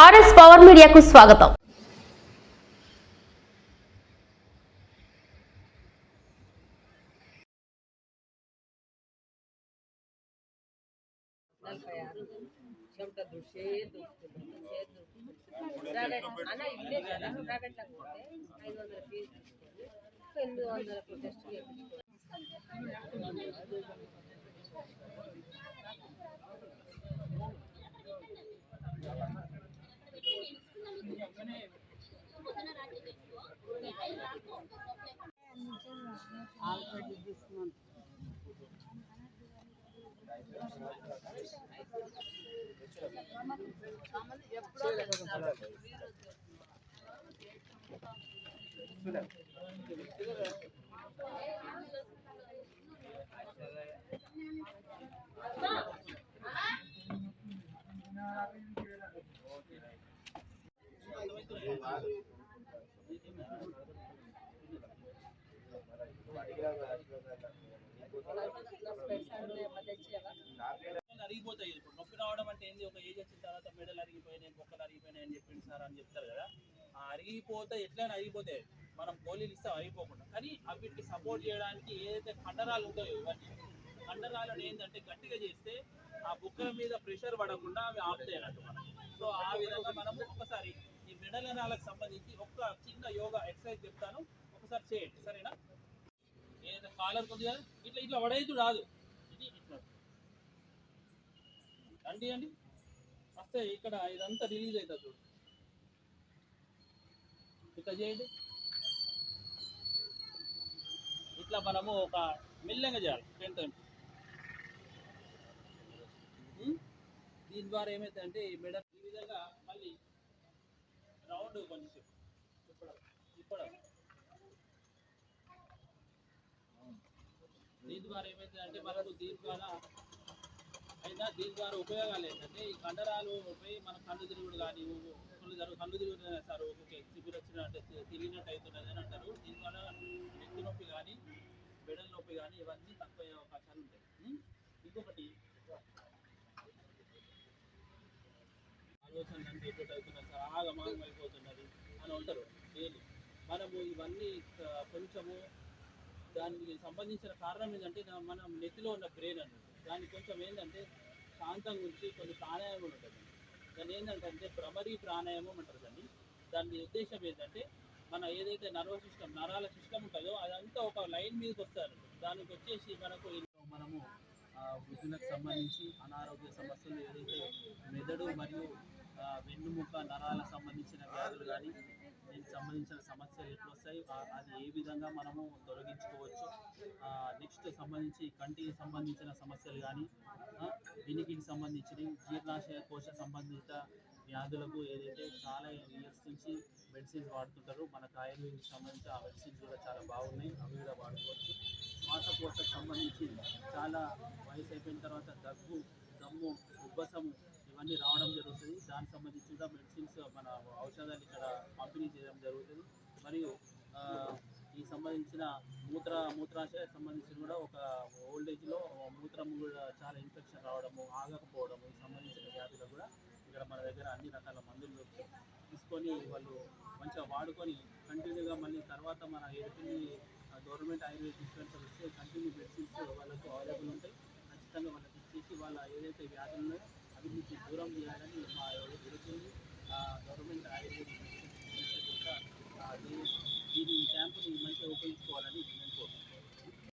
RS power మీడియాకు స్వాగతం. ఐదు వందల ఫీజు ఎనిమిది టెస్ట్ చేయించుకోవాలి ఆల్రెడీ తీసుకున్నాను అరిగిపోతాయి ఇప్పుడు. నొప్పి రావడం అంటే ఏంది? ఒక ఏజ్ వచ్చిన తర్వాత మెడలు అరిగిపోయినాయి బొక్కలు అరిగిపోయినాయి అని చెప్పింది సార్ అని చెప్తారు కదా. ఆ అరిగిపోతే ఎట్లైనా అరిగిపోతాయి మనం గోళీలు ఇస్తే అరిగిపోకుండా. కానీ అవిటికి సపోర్ట్ చేయడానికి ఏదైతే కండరాలు ఉంటాయో ఇవన్నీ కండరాలను ఏంటంటే గట్టిగా చేస్తే ఆ బుక్కల మీద ప్రెషర్ పడకుండా అవి ఆపుతాయి అన్నట్టు మనం. సో ఆ విధంగా మనం ఒక్కసారి ఈ సంబంధించి ఒక్క చిన్న యోగా ఎక్సర్సైజ్ చెప్తాను. ఒకసారి చేయండి. సరేనా? ఏదైనా కాలర్ ఉంది కదా ఇట్లా ఇట్లా పడేది రాదు. ఇది ఇట్లా. అండి అండి వస్తే ఇక్కడ ఇదంతా రిలీజ్ అవుతుంది చూడు. ఇట్లా చేయండి. ఇట్లా మనము ఒక మెల్లంగా చేయాలి. టెన్ టైమ్స్ దీని ద్వారా ఏమైతుందంటే ఈ మెడ ఈ విధంగా మళ్ళీ కొంచెం తిప్పడం తిప్పడం దీని ద్వారా ఏమైతుందంటే మనకు దీని ద్వారా అయినా దీని ద్వారా ఉపయోగాలు ఏంటంటే ఈ కండరాలు పోయి మన కళ్ళు తిరుగుడు కానీ కళ్ళు జరుగు కళ్ళు తిరుగుతుంది సార్ ఓకే చిగురు వచ్చినట్టు తిరిగినట్టు అవుతున్నది అని అంటారు దీని ద్వారా నెత్తి నొప్పి కానీ బెడల నొప్పి కానీ ఇవన్నీ తక్కువ అవకాశాలు ఉంటాయి ఇంకొకటి కోసం అంటే ఎటు సార్? ఆగమాగం అయిపోతున్నది అని ఉంటారు డైలీ మనము ఇవన్నీ కొంచెము దానికి సంబంధించిన కారణం ఏంటంటే మనం నెత్తిలో ఉన్న బ్రెయిన్ అన్నమాట దానికి కొంచెం ఏంటంటే శాంతంగా ఉంచి కొన్ని ప్రాణాయామం ఉంటుంది. దాన్ని ఏంటంటే భ్రమరీ ప్రాణాయామం అంటారు దాన్ని. దాని ఉద్దేశం ఏంటంటే మన ఏదైతే నర్వ సిస్టమ్ నరాల సిస్టమ్ ఉంటుందో అదంతా ఒక లైన్ మీదకి వస్తారు. దానికి వచ్చేసి మనకు మనము వృద్ధులకు సంబంధించి అనారోగ్య సమస్యలు ఏదైతే వెన్నుముక నరాలకు సంబంధించిన వ్యాధులు కానీ దీనికి సంబంధించిన సమస్యలు ఎట్లొస్తాయి అది ఏ విధంగా మనము తొలగించుకోవచ్చు? నెక్స్ట్ సంబంధించి కంటికి సంబంధించిన సమస్యలు కానీ వినికికి సంబంధించిన జీర్ణాశయ కోశ సంబంధిత వ్యాధులకు ఏదైతే చాలా ఇయర్స్ నుంచి మెడిసిన్స్ వాడుతుంటారో మనకు ఆయుర్వేదికి సంబంధించి ఆ మెడిసిన్స్ కూడా చాలా బాగున్నాయి. అవి కూడా వాడుకోవచ్చు. శ్వాసకోశకు సంబంధించి చాలా వయసు అయిపోయిన తర్వాత దగ్గు దమ్ము ఉబ్బసము ఇవన్నీ రావడం జరుగుతుంది. దానికి మెడిసిన్స్ మన ఔషధాలు ఇక్కడ పంపిణీ చేయడం జరుగుతుంది. మరియు ఈ సంబంధించిన మూత్ర మూత్రాశయ సంబంధించిన కూడా ఒక ఓల్డేజ్లో మూత్రం కూడా చాలా ఇన్ఫెక్షన్ రావడము ఆగకపోవడము ఈ సంబంధించిన వ్యాధులు కూడా ఇక్కడ మన దగ్గర అన్ని రకాల మందులు తీసుకొని వాళ్ళు మంచిగా వాడుకొని కంటిన్యూగా మళ్ళీ తర్వాత మన ఏదైతే గవర్నమెంట్ ఆయుర్వేద డిస్పెన్సర్ వస్తే కంటిన్యూ మెడిసిన్స్ వాళ్ళకు అవైలబుల్ ఉంటాయి. ఖచ్చితంగా వాళ్ళకి ఇచ్చేసి వాళ్ళ ఏదైతే వ్యాధులు ఉన్నాయో అవి నుంచి దూరం చేయాలని మా జరుగుతుంది 工作了。